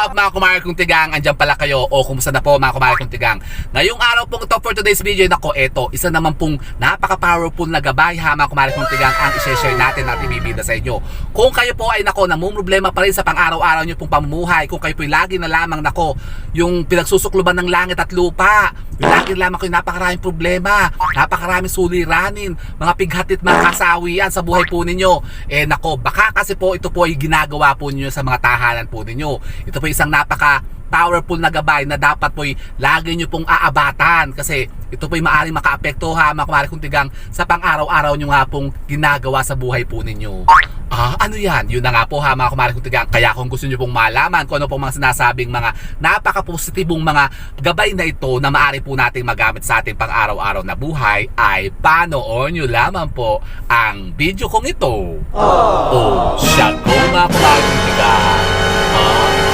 up mga kumare kong tigang? Andyan pala kayo o kumusta na po mga kumare kong tigang? Ngayong araw pong ito for today's video, nako eto, isa naman pong napaka-powerful na gabay ha mga kumare kong tigang ang i-share natin at ibibida sa inyo. Kung kayo po ay nako namumroblema pa rin sa pang-araw-araw nyo pong pamumuhay, kung kayo po ay lagi na lamang nako yung pinagsusukluban ng langit at lupa, lagi lamang kayo napakaraming problema, napakaraming suliranin, mga pighatit mga kasawian sa buhay po ninyo. Eh nako, baka kasi po ito po ay ginagawa po ninyo sa mga tahanan po ninyo. Ito po isang napaka powerful na gabay na dapat po'y lagi nyo pong aabatan kasi ito po'y maaaring makaapekto ha mga kumari kong tigang sa pang-araw-araw nyo nga pong ginagawa sa buhay po ninyo. Ah, ano yan? Yun na nga po ha mga kumari kong tigang. Kaya kung gusto nyo pong malaman kung ano pong mga sinasabing mga napaka-positibong mga gabay na ito na maaari po nating magamit sa ating pang-araw-araw na buhay ay panoorin nyo lamang po ang video kong ito. Oh, siya ko mga kumari kong tigang. Ah.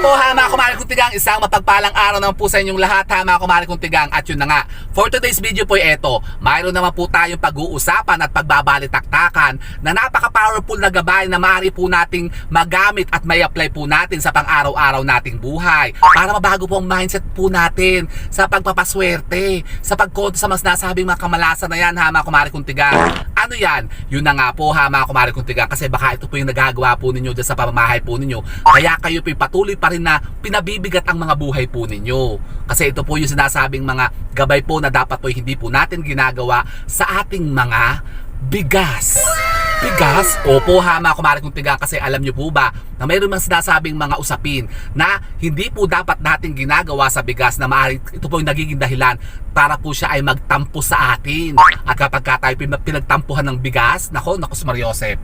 po ha mga kumari kong tigang Isang mapagpalang araw naman po sa inyong lahat ha mga kumari kong tigang. At yun na nga, for today's video po eto Mayroon naman po tayong pag-uusapan at pagbabalitaktakan Na napaka-powerful na gabay na maaari po nating magamit at may apply po natin sa pang-araw-araw nating buhay. Para mabago po ang mindset po natin sa pagpapaswerte Sa pagkonto sa mas nasabing mga kamalasan na yan ha mga kumari kong tigang. Ano yan? Yun na nga po ha mga kumari kong tigang Kasi baka ito po yung nagagawa po ninyo dyan sa pamamahay po ninyo. Kaya kayo po patuloy pa rin na pinabibigat ang mga buhay po ninyo. Kasi ito po yung sinasabing mga gabay po na dapat po hindi po natin ginagawa sa ating mga bigas. Bigas? Opo ha mga kumari kong tiga kasi alam nyo po ba na mayroon mang sinasabing mga usapin na hindi po dapat natin ginagawa sa bigas na maaari ito po yung nagiging dahilan para po siya ay magtampo sa atin. At kapag ka tayo pin- pinagtampuhan ng bigas, nako, nako si Mariosep,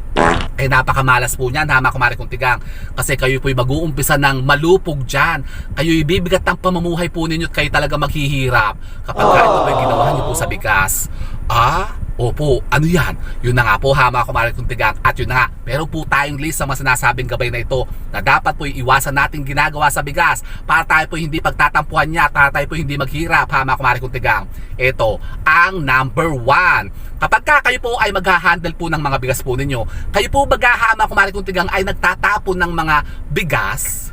eh napakamalas po niyan ha mga kumari kong tigang kasi kayo po'y mag-uumpisa ng malupog dyan kayo ibibigat ng pamumuhay po ninyo at kayo talaga maghihirap kapag ka ito po'y ginawa niyo po sa bigas ah Opo, ano yan? Yun na nga po ha mga kumari kong tigang At yun na nga, meron po tayong list sa mga sinasabing gabay na ito Na dapat po iwasan natin ginagawa sa bigas Para tayo po hindi pagtatampuhan niya Para tayo po hindi maghirap ha mga kumari kong tigang Ito, ang number one Kapag ka kayo po ay maghahandle po ng mga bigas po ninyo Kayo po baga ha mga kumari kong tigang ay nagtatapon ng mga bigas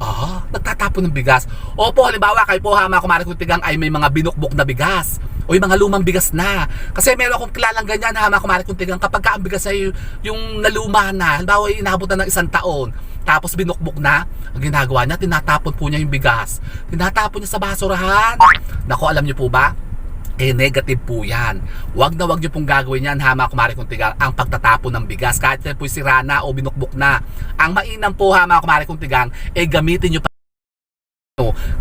Ah, nagtatapon ng bigas. Opo, halimbawa kayo po ha, mga kumari kong tigang ay may mga binukbok na bigas. O yung mga lumang bigas na. Kasi meron akong kilalang ganyan ha, mga kumari kong tigang. Kapag ka ang bigas ay yung naluma na, halimbawa inabot na ng isang taon, tapos binukbok na, ang ginagawa niya, tinatapon po niya yung bigas. Tinatapon niya sa basurahan. Nako, alam niyo po ba? eh negative po yan. Huwag na huwag nyo pong gagawin yan ha mga kumari kong tigang ang pagtatapon ng bigas kahit yan po'y sira na o binukbok na. Ang mainam po ha mga kumari kong tigang eh gamitin nyo pa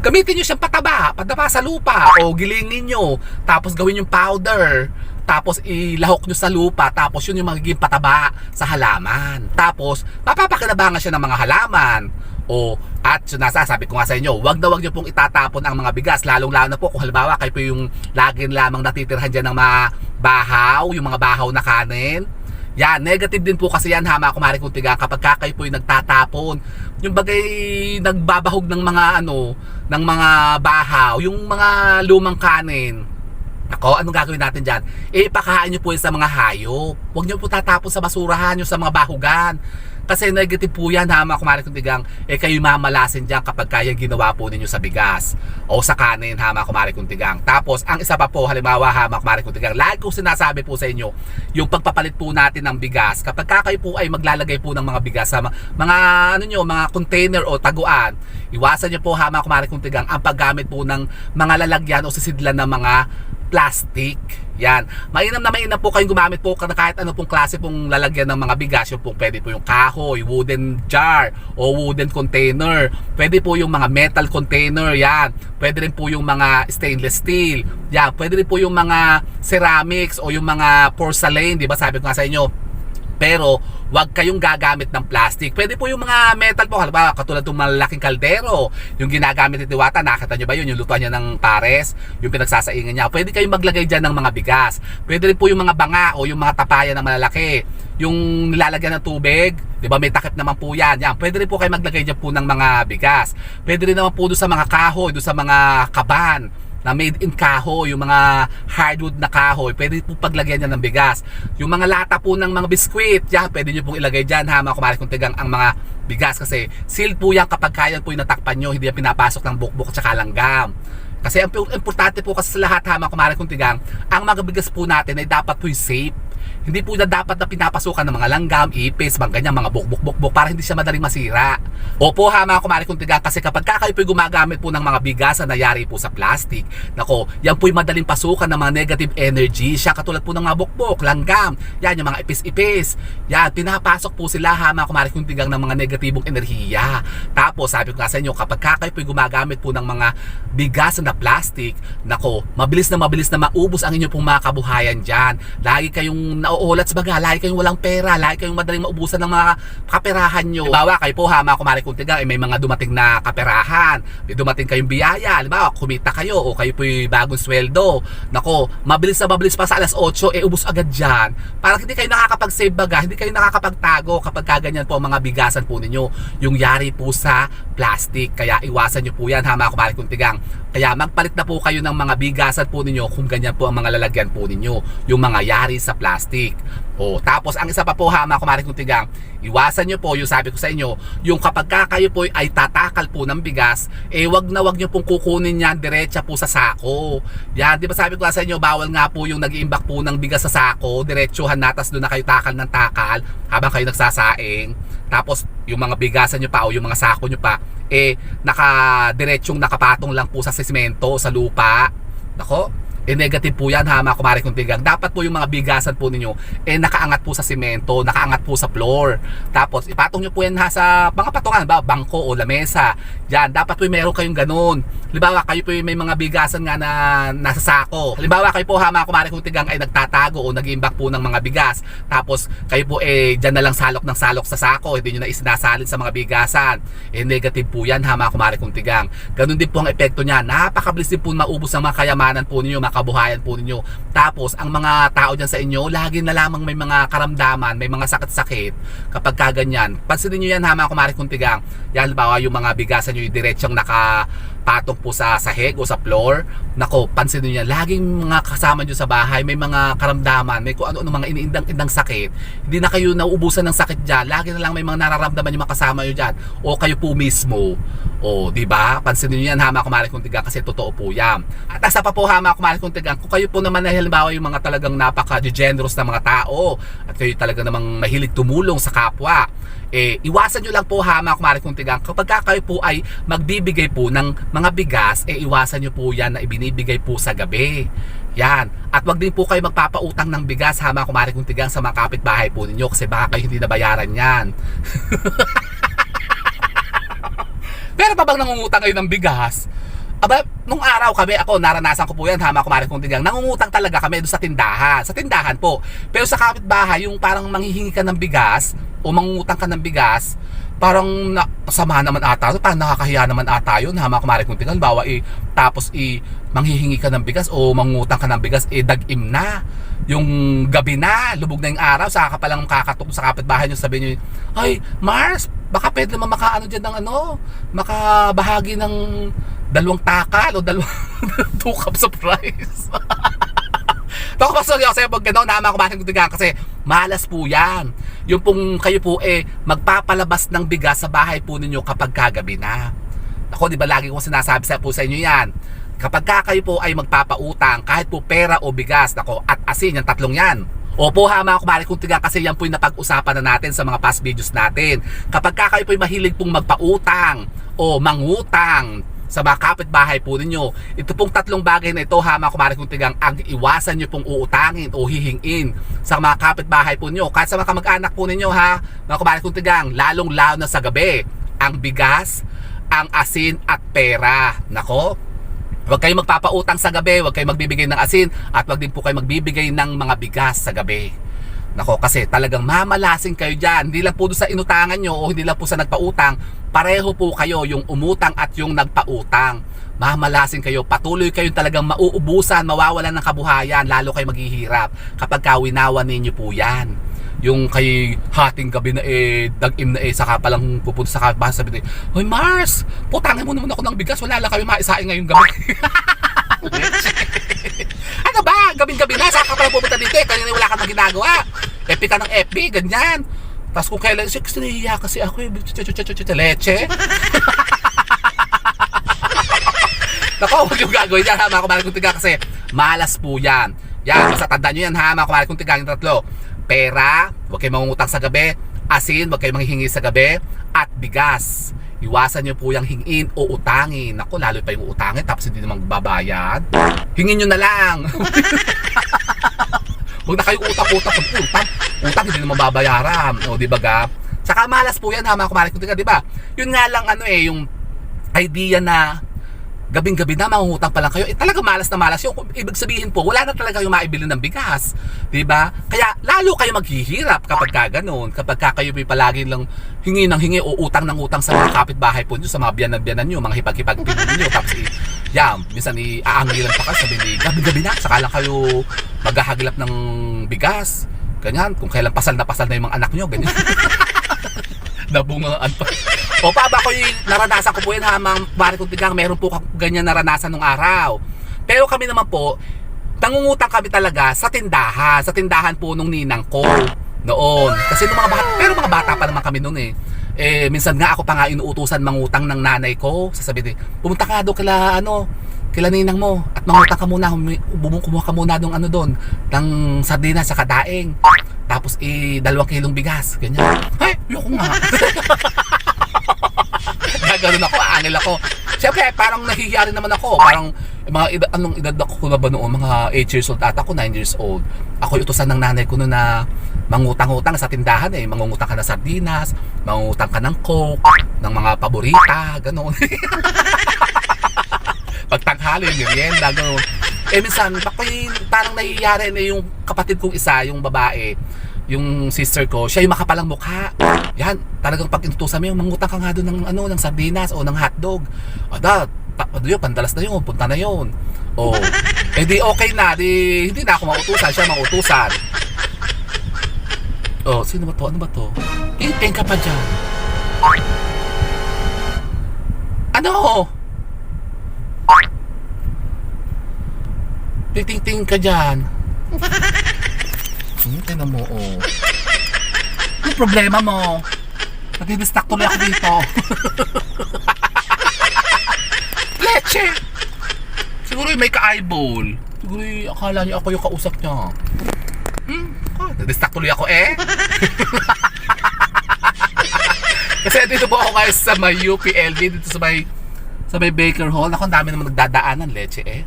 gamitin nyo siyang pataba, pataba sa lupa o gilingin nyo. Tapos gawin yung powder. Tapos ilahok nyo sa lupa tapos yun yung magiging pataba sa halaman. Tapos mapapakinabangan siya ng mga halaman. O at yun nasasabi ko nga sa inyo wag na wag nyo pong itatapon ang mga bigas lalong lalo na po kung halimbawa kayo po yung lagi lamang natitirhan dyan ng mga bahaw yung mga bahaw na kanin yan, negative din po kasi yan ha mga kumari kong tiga kapag ka kayo po yung nagtatapon. Yung bagay nagbabahog ng mga ano, ng mga bahaw, yung mga lumang kanin. Ako, anong gagawin natin dyan? Eh, ipakahain nyo po yun sa mga hayop. Huwag nyo po tatapon sa basurahan, yung sa mga bahugan. Kasi negative po yan ha mga kumari kong tigang eh kayo mamalasin dyan kapag kaya ginawa po ninyo sa bigas o sa kanin ha mga kumari kong tigang. Tapos ang isa pa po halimbawa ha mga kumari kong tigang lagi ko sinasabi po sa inyo yung pagpapalit po natin ng bigas kapag ka kayo po ay maglalagay po ng mga bigas sa mga ano nyo mga container o taguan iwasan nyo po ha mga kumari kong tigang ang paggamit po ng mga lalagyan o sisidlan ng mga plastic. Yan. Mainam na mainam po kayong gumamit po ka- kahit ano pong klase pong lalagyan ng mga bigas. Yung po pwede po yung kahoy, wooden jar, o wooden container. Pwede po yung mga metal container. Yan. Pwede rin po yung mga stainless steel. Yan. Pwede rin po yung mga ceramics o yung mga porcelain. Di ba sabi ko nga sa inyo, pero wag kayong gagamit ng plastic. Pwede po yung mga metal po, halimbawa katulad ng malaking kaldero, yung ginagamit ni Diwata, nakita nyo ba yun, yung lutuan niya ng pares, yung pinagsasaingan niya. Pwede kayong maglagay dyan ng mga bigas. Pwede rin po yung mga banga o yung mga tapayan ng malalaki, yung nilalagyan ng tubig, di ba may takip naman po yan. Yan, pwede rin po kayo maglagay dyan po ng mga bigas. Pwede rin naman po doon sa mga kahoy, doon sa mga kaban, na made in kahoy, yung mga hardwood na kahoy, pwede po paglagyan yan ng bigas. Yung mga lata po ng mga biskwit, yan, pwede nyo pong ilagay dyan ha, mga kumari kung tigang ang mga bigas kasi sealed po yan kapag kaya po yung natakpan nyo, hindi yan pinapasok ng bukbuk at saka langgam. Kasi ang importante po kasi sa lahat ha, mga kumari kung tigang, ang mga bigas po natin ay dapat po safe. Hindi po na dapat na pinapasukan ng mga langgam, ipis, mga ganyan, mga bukbuk-bukbuk para hindi siya madaling masira. Opo ha mga kumari kung tigang kasi kapag ka kayo po gumagamit po ng mga bigas na nayari po sa plastic, nako, yan po'y madaling pasukan ng mga negative energy. Siya katulad po ng mga bukbok, langgam, yan yung mga ipis-ipis. Yan, pinapasok po sila ha mga kumari kung tigang ng mga negatibong enerhiya. Tapos sabi ko nga sa inyo, kapag ka kayo po'y gumagamit po ng mga bigas na plastic, nako, mabilis na mabilis na maubos ang inyong pong mga kabuhayan dyan. Lagi kayong nauulat sa baga, lagi kayong walang pera, lagi kayong madaling maubusan ng mga kaperahan nyo. Halimbawa, kayo po ha, mga kumari kung tigang, eh, may mga dumating na kaperahan, may dumating kayong biyaya, halimbawa, kumita kayo, o kayo po'y bagong sweldo. Nako, mabilis na mabilis pa sa alas 8, eh, ubos agad dyan. Parang hindi kayo nakakapag-save baga, hindi kayo nakakapagtago kapag kaganyan po ang mga bigasan po ninyo. Yung yari po sa plastic, kaya iwasan nyo po yan ha, mga kumari kung tigang. Kaya magpalit na po kayo ng mga bigasan po ninyo kung ganyan po ang mga lalagyan po ninyo. Yung mga yari sa plastic. O, tapos ang isa pa po ha, mga kumari kung tigang, iwasan nyo po yung sabi ko sa inyo, yung kapag ka kayo po ay tatakal po ng bigas, eh wag na wag nyo pong kukunin yan diretsa po sa sako. Yan, di ba sabi ko sa inyo, bawal nga po yung nag-iimbak po ng bigas sa sako, diretsuhan natas doon na kayo takal ng takal habang kayo nagsasaing. Tapos yung mga bigasan nyo pa o yung mga sako nyo pa, eh nakadiretsyong nakapatong lang po sa semento, sa lupa. Nako, eh negative po yan ha mga kumari kong tigang. Dapat po yung mga bigasan po ninyo eh nakaangat po sa simento, nakaangat po sa floor. Tapos ipatong nyo po yan ha sa mga patungan ba, bangko o lamesa. Yan, dapat po meron kayong ganun. Halimbawa kayo po may mga bigasan nga na nasa sako. Halimbawa kayo po ha mga kumari kong tigang ay nagtatago o nag-iimbak po ng mga bigas. Tapos kayo po eh dyan na lang salok ng salok sa sako, hindi nyo na isinasalin sa mga bigasan. Eh negative po yan ha mga kumari kong tigang. Ganun din po ang epekto niya. Napakabilis din po maubos ng mga kayamanan po ninyo, mga kabuhayan po ninyo. Tapos, ang mga tao dyan sa inyo, lagi na lamang may mga karamdaman, may mga sakit-sakit kapag kaganyan. Pansinin nyo yan ha mga kumari kong tigang. Yan, halimbawa yung mga bigasan nyo yung diretsyong nakapatong po sa sahig o sa floor. Nako, pansinin nyo yan. Laging mga kasama nyo sa bahay, may mga karamdaman, may kung ano-ano mga iniindang-indang sakit. Hindi na kayo nauubusan ng sakit dyan. Lagi na lang may mga nararamdaman yung mga kasama nyo dyan. O kayo po mismo. O, di ba? Pansinin niyo yan ha mga kumari kong tigang kasi totoo po yan. At asa pa po ha mga kong tigang, kung kayo po naman na halimbawa yung mga talagang napaka-generous na mga tao at kayo talaga namang mahilig tumulong sa kapwa, eh, iwasan nyo lang po ha mga kumari kong tigang, kapag ka kayo po ay magbibigay po ng mga bigas, eh iwasan nyo po yan na ibinibigay po sa gabi. Yan. At wag din po kayo magpapautang ng bigas ha mga kumari kong tigang sa mga kapitbahay po ninyo kasi baka kayo hindi nabayaran yan. Pero pa bang nangungutang kayo ng bigas? Aba, nung araw kami, ako, naranasan ko po yan, hama kumari kong tigang, nangungutang talaga kami doon sa tindahan. Sa tindahan po. Pero sa kapitbahay, yung parang manghihingi ka ng bigas, o mangungutang ka ng bigas, parang na, sama naman ata, parang nakakahiya naman ata yun, hama kumari kong tigang, bawa eh, tapos eh, manghihingi ka ng bigas, o mangungutang ka ng bigas, eh, dagim na yung gabi na, lubog na yung araw, saka ka palang kakatok sa kapitbahay nyo, sabi nyo, ay, Mars, baka pwede naman makaano dyan ng ano, makabahagi ng dalawang takal o dalawang two cups of rice. Baka pasok ako sa'yo pag gano'n, naman kumain ko tigang kasi malas po yan. Yung pong kayo po eh, magpapalabas ng bigas sa bahay po ninyo kapag kagabi na. Ako, di ba lagi kong sinasabi sa po sa inyo yan. Kapag ka kayo po ay magpapautang, kahit po pera o bigas, nako, at asin, yung tatlong yan, Opo ha mga kumari kung tiga kasi yan po yung napag-usapan na natin sa mga past videos natin. Kapag ka kayo po ay mahilig pong magpautang o mangutang sa mga kapitbahay po ninyo. Ito pong tatlong bagay na ito ha mga kumari tigang ang iwasan nyo pong uutangin o hihingin sa mga kapitbahay po ninyo. Kahit sa mga kamag-anak po ninyo ha mga kumari tigang lalong lalo na sa gabi. Ang bigas, ang asin at pera. Nako, Huwag kayong magpapautang sa gabi, huwag kayong magbibigay ng asin, at huwag din po kayo magbibigay ng mga bigas sa gabi. Nako, kasi talagang mamalasing kayo dyan. Hindi lang po doon sa inutangan nyo o hindi lang po sa nagpautang, pareho po kayo yung umutang at yung nagpautang. Mamalasing kayo, patuloy kayong talagang mauubusan, mawawalan ng kabuhayan, lalo kayo maghihirap kapag kawinawan ninyo po yan. Yung kay hating gabi na eh dagim na eh saka palang pupunta sa kapbahan sabi ni Hoy Mars! Putangin mo naman ako ng bigas. Wala lang kami maisain ngayong gabi ba? Gabing-gabi na, saan ka pala pupunta dito eh? Kanina wala ka nang ginagawa. FB ka ng FB, ganyan. Tapos kung kailan, kasi nahihiya kasi ako eh. Leche. Nako, huwag yung gagawin yan ha mga kumari kong tiga kasi malas po yan. Yan, basta tandaan nyo yan ha mga kumari kong tiga yung tatlo. Pera, huwag kayong mangungutang sa gabi. Asin, huwag kayong manghihingi sa gabi. At bigas. Iwasan nyo po yung hingin o utangin. Nako, lalo pa yung utangin tapos hindi naman babayad. Hingin nyo na lang. Huwag na kayong utang-utang pag utang. Utang hindi naman babayaran. O, di ba ga? Tsaka malas po yan ha mga kong tiga, di ba? Yun nga lang ano eh, yung idea na gabing-gabi na mangungutang pa lang kayo. Eh talaga malas na malas yung ibig sabihin po, wala na talaga yung maibili ng bigas, 'di ba? Kaya lalo kayo maghihirap kapag ka ganun, kapag ka kayo may palagi lang hingi ng hingi o utang ng utang sa mga kapitbahay po niyo, sa mga biyanan-biyanan niyo, mga hipag-hipag niyo, tapos i yan, minsan i-aangilan pa kayo, sabi ni gabi-gabi na, saka lang kayo maghahagilap ng bigas. Ganyan, kung kailan pasal na pasal na yung mga anak niyo, ganyan. nabungaan pa. O pa ba ko naranasan ko po yan ha, mga pare kong tigang, meron po ganyan naranasan nung araw. Pero kami naman po, nangungutang kami talaga sa tindahan, sa tindahan po nung ninang ko noon. Kasi nung mga bata, pero mga bata pa naman kami noon eh. Eh, minsan nga ako pa nga inuutusan mangutang ng nanay ko. Sasabihin, pumunta ka doon kila ano, kila ninang mo at mangutang ka muna, bumung kumuha ka muna ng ano doon, ng sardinas sa kadaing. Tapos eh, dalawang kilong bigas. Ganyan. Ay, yoko nga. Gaganon ako, angel ako. Siyempre, parang nahihiya rin naman ako. Parang, eh, mga edad, anong edad ako na ba noon? Mga 8 years old ata ako, 9 years old. Ako utusan ng nanay ko noon na mangutang-utang sa tindahan eh. Mangungutang ka ng sardinas, mangungutang ka ng coke, ng mga paborita, gano'n. Pagtanghali, merienda, gano'n. Eh minsan, bakoy, parang nahihiya rin eh, yung kapatid kong isa, yung babae, yung sister ko, siya yung makapalang mukha. Yan, talagang pag inutusan mo yung mangutang ka nga doon ng, ano, ng sardinas o ng hotdog. Ada, pa, ano yun, pandalas na yun, punta na yun. O, eh di okay na, di, hindi na ako mautusan, siya mautusan. Oh, sino ba to? Ano ba to? Ipeng ka pa dyan. Ano? Titing-ting ka dyan. Hmm, tingnan mo, oh. Ano problema mo? Nagdidistak tuloy ako dito. Leche! Siguro may ka-eyeball. Siguro yung akala niya ako yung kausap niya. Hmm, ah, nagdistak tuloy ako eh. Kasi dito po ako guys sa may UPLB, dito sa may sa may Baker Hall. Ako, ang dami naman nagdadaanan, leche eh.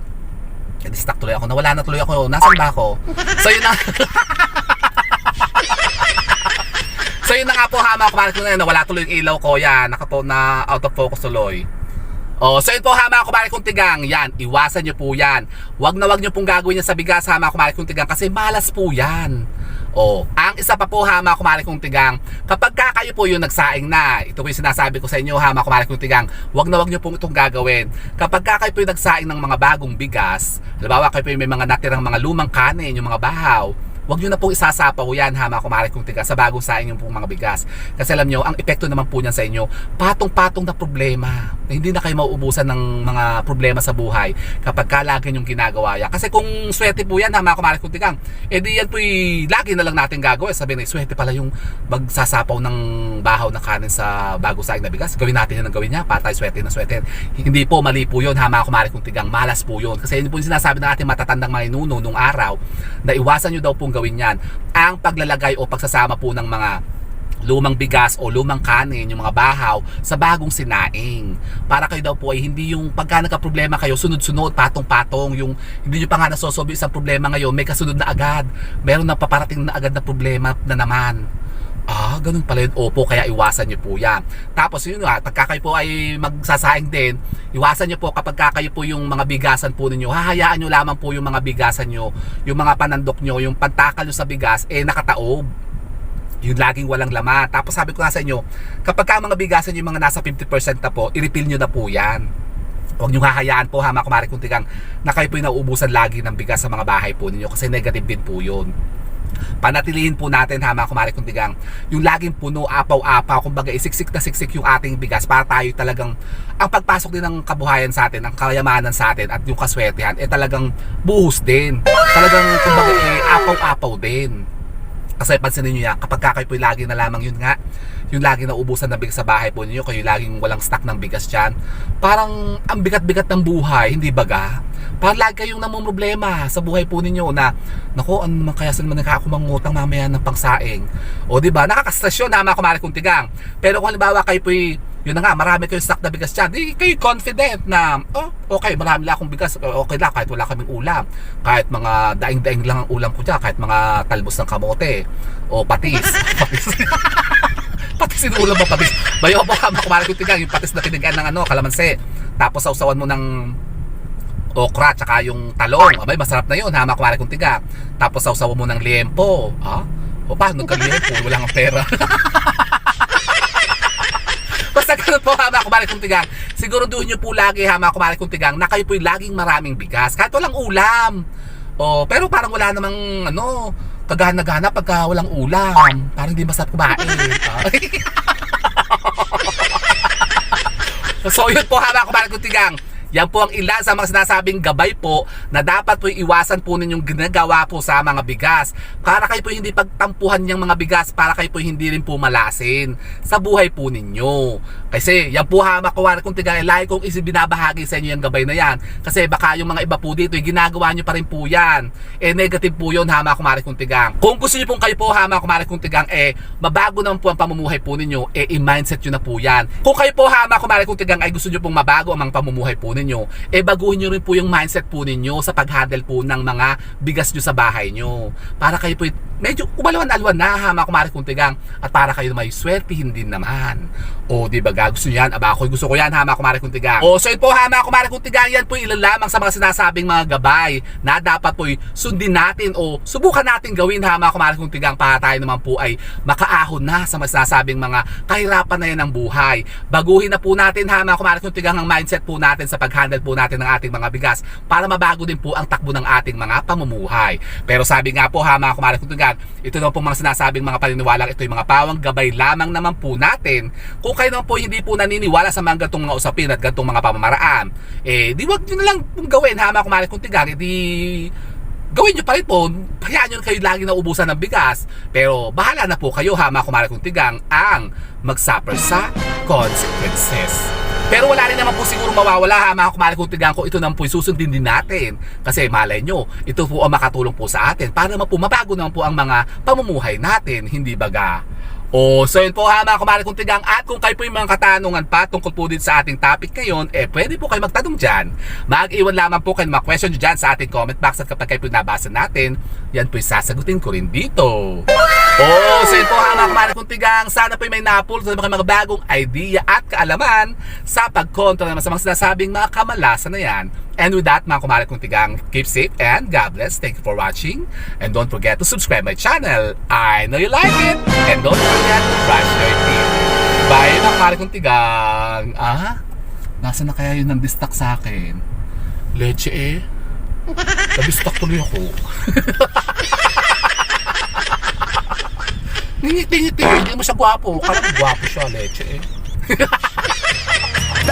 Nadistract tuloy ako. Nawala na tuloy ako. Nasaan ba ako? So yun na. so yun na nga po ha mga kumaris ko na yun. Nawala tuloy yung ilaw ko. Yan. Nakapo na out of focus tuloy. Oh, so yun po ha mga kumari kong tigang. Yan, iwasan nyo po yan. Huwag na huwag nyo pong gagawin yan sa bigas ha mga kumari kong tigang kasi malas po yan. Oh, ang isa pa po ha mga kumari kong tigang, kapag ka kayo po yung nagsaing na, ito po yung sinasabi ko sa inyo ha mga kumari kong tigang, huwag na huwag nyo pong itong gagawin. Kapag ka kayo po yung nagsaing ng mga bagong bigas, halimbawa kayo po yung may mga natirang mga lumang kanin, yung mga bahaw, Huwag nyo na pong isasapaw yan ha mga kumari kong tiga sa bagong saing yung pong mga bigas. Kasi alam nyo, ang epekto naman po niyan sa inyo, patong-patong na problema. Na hindi na kayo mauubusan ng mga problema sa buhay kapag ka lagi yung ginagawa yan. Kasi kung swerte po yan ha mga kumari kong tigang, edi yan po lagi na lang natin gagawin. Sabi na, swerte pala yung magsasapaw ng bahaw na kanin sa bagong saing na bigas. Gawin natin yan ang gawin niya, patay, swerte na swerte. Hindi po, mali po yun ha mga kumari kong tigang, malas po yun. Kasi yun po yung sinasabi ng ating matatandang mga inuno nung araw na iwasan nyo daw pong gawin yan ang paglalagay o pagsasama po ng mga lumang bigas o lumang kanin, yung mga bahaw sa bagong sinaing. Para kayo daw po ay hindi yung pagka nagka-problema kayo, sunod-sunod, patong-patong, yung hindi nyo pa nga nasosolve isang problema ngayon, may kasunod na agad. Meron na paparating na agad na problema na naman. Ah, ganun pala yun. Opo, kaya iwasan nyo po yan. Tapos yun nga, pagka kayo po ay magsasaing din, iwasan nyo po kapag ka kayo po yung mga bigasan po ninyo, hahayaan nyo lamang po yung mga bigasan nyo, yung mga panandok nyo, yung pagtakal nyo sa bigas, eh nakataob. Yung laging walang laman. Tapos sabi ko nga sa inyo, kapag ka mga bigasan yung mga nasa 50% na po, i-refill nyo na po yan. Huwag nyo hahayaan po ha mga kumari kung tigang na kayo po yung nauubusan lagi ng bigas sa mga bahay po ninyo kasi negative din po yun. Panatilihin po natin ha mga kumari kuntigang yung laging puno apaw-apaw kumbaga isiksik na siksik yung ating bigas para tayo talagang ang pagpasok din ng kabuhayan sa atin ang kayamanan sa atin at yung kaswertehan eh talagang buhos din. Talagang kumbaga eh apaw-apaw din kasi pansinin nyo yan kapag ka kayo po lagi na lamang yun nga yung lagi na ubusan ng bigas sa bahay po ninyo kayo laging walang stock ng bigas dyan. Parang ang bigat-bigat ng buhay hindi baga parang lagi kayong namumroblema sa buhay po ninyo na nako ano naman kaya saan naman nakakakumangutang mamaya ng pangsaing? O di ba? Nakaka-stress yun na mga kumari kong tigang. Pero kung halimbawa kayo po yun na nga, marami kayong stock na bigas dyan. Di kayo confident na, oh, okay, marami lang akong bigas. Okay lang, kahit wala kaming ulam. Kahit mga daing-daing lang ang ulam ko dyan. Kahit mga talbos ng kamote. O patis. patis. patis yung ulam mo, patis. Bayo po ka, makumari ko tigang, yung patis na tinigaan ng ano, kalamansi. Tapos sausawan mo ng okra tsaka yung talong. Abay, masarap na yun, ha, makumari kong tiga. Tapos sausawan mo ng liempo. Ha? O paano ka liempo? Wala kang pera. Basta ganun po ha mga kumari kong tigang. Siguro doon nyo po lagi ha mga kumari kong tigang na kayo po yung laging maraming bigas. Kahit walang ulam. O, pero parang wala namang ano, kagana-gana pagka walang ulam. Parang hindi masarap kumain. So yun po ha mga kumari kong tigang. Yan po ang ilan sa mga sinasabing gabay po na dapat po iwasan po ninyong ginagawa po sa mga bigas. Para kayo po hindi pagtampuhan yung mga bigas, para kayo po hindi rin po malasin sa buhay po ninyo. Kasi yan po ha, makuwari kong tigay, lahi kong isibinabahagi sa inyo yung gabay na yan. Kasi baka yung mga iba po dito, yung ginagawa nyo pa rin po yan. Eh negative po yun ha, mga kumari kong tigang. Kung gusto nyo pong kayo po ha, mga kumari kong tigang, eh mabago naman po ang pamumuhay po ninyo, eh i-mindset nyo na po yan. Kung kayo po ha, mga kumari kong tigang, ay gusto nyo pong mabago ang mga pamumuhay po ninyo, eh baguhin nyo rin po yung mindset po ninyo sa pag-handle po ng mga bigas nyo sa bahay nyo. Para kayo po medyo umalawan-alwan na ha mga kumari kong tigang at para kayo may swertihin din naman. O di ba gusto nyo yan? Aba ako gusto ko yan ha mga kumari kong tigang. O so yun po ha mga kumari kong tigang, yan po ilan lamang sa mga sinasabing mga gabay na dapat po sundin natin o subukan natin gawin ha mga kumari kong tigang para tayo naman po ay makaahon na sa mga sinasabing mga kahirapan na yan ng buhay. Baguhin na po natin ha mga kumari kong tigang ang mindset po natin sa pag-handle po natin ng ating mga bigas para mabago din po ang takbo ng ating mga pamumuhay. Pero sabi nga po ha mga kumari kong tigang, ito naman po mga sinasabing mga paniniwalang ito yung mga pawang gabay lamang naman po natin. Kung kayo naman po hindi po naniniwala sa mga gantong mga usapin at gantong mga pamamaraan, eh di wag nyo na lang pong gawin ha mga kumari kong tigang, di gawin nyo pa rin po, hayaan nyo kayo lagi na ubusan ng bigas. Pero bahala na po kayo ha mga kumari kong tigang ang magsuffer sa consequences. Pero wala rin naman po siguro mawawala ha mga tigang ko ito naman po susundin din natin. Kasi malay nyo, ito po ang makatulong po sa atin para naman po mabago naman po ang mga pamumuhay natin, hindi baga. O, so yun po ha mga kumari kong tigang at kung kayo po yung mga katanungan pa tungkol po din sa ating topic ngayon, eh pwede po kayo magtanong dyan. Mag-iwan lamang po kayo mga question dyan sa ating comment box at kapag kayo po nabasa natin, yan po sasagutin ko rin dito. Oh, yun po ha mga kumari kong tigang, sana po may napul sa mga, mga bagong idea at kaalaman sa pagkontra naman sa mga sinasabing mga kamalasan na yan. And with that, mga kumari kong tigang, keep safe and God bless. Thank you for watching. And don't forget to subscribe my channel. I know you like it. And don't forget to brush your teeth. Bye, mga kumari kong tigang. Ah? Nasa na kaya yun ng distak sa akin? Leche eh. Nabistak tuloy ako. Ngingiti-ngiti, hindi mo siya gwapo. Kaya gwapo siya, leche eh.